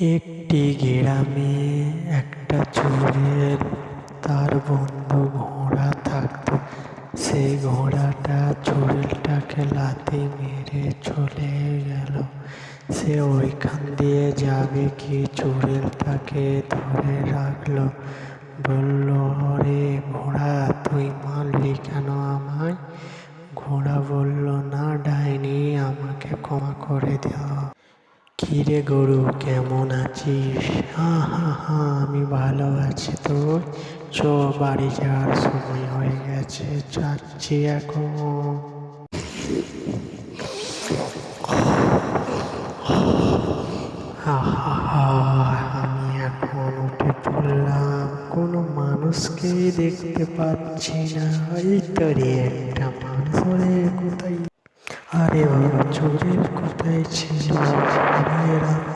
একটি গ্রামে একটা চোরের তার বন্ধু ঘোড়া থাকতো। সে ঘোড়াটা চোরেরটাকে লাথি মেরে চলে গেল। সে ওইখান দিয়ে যাবে কি চোরের তাকে ধরে রাখল। বলল রে ঘোড়া, তুই মারলি কেন আমায়? ঘোড়া বলল, না ডাইনি, আমাকে ক্ষমা করে দাও। কিরে গরু, কেমন আছিস? হা হা হা, আমি ভালো আছি তো। চ, বাড়ি যাওয়ার সময় হয়ে গেছে, যাচ্ছি এখন। আমি এখন উঠে পড়লাম। কোনো মানুষকেই দেখতে পাচ্ছি না। এই তো একটা মানুষ। 彼は超絶具体知能を狙う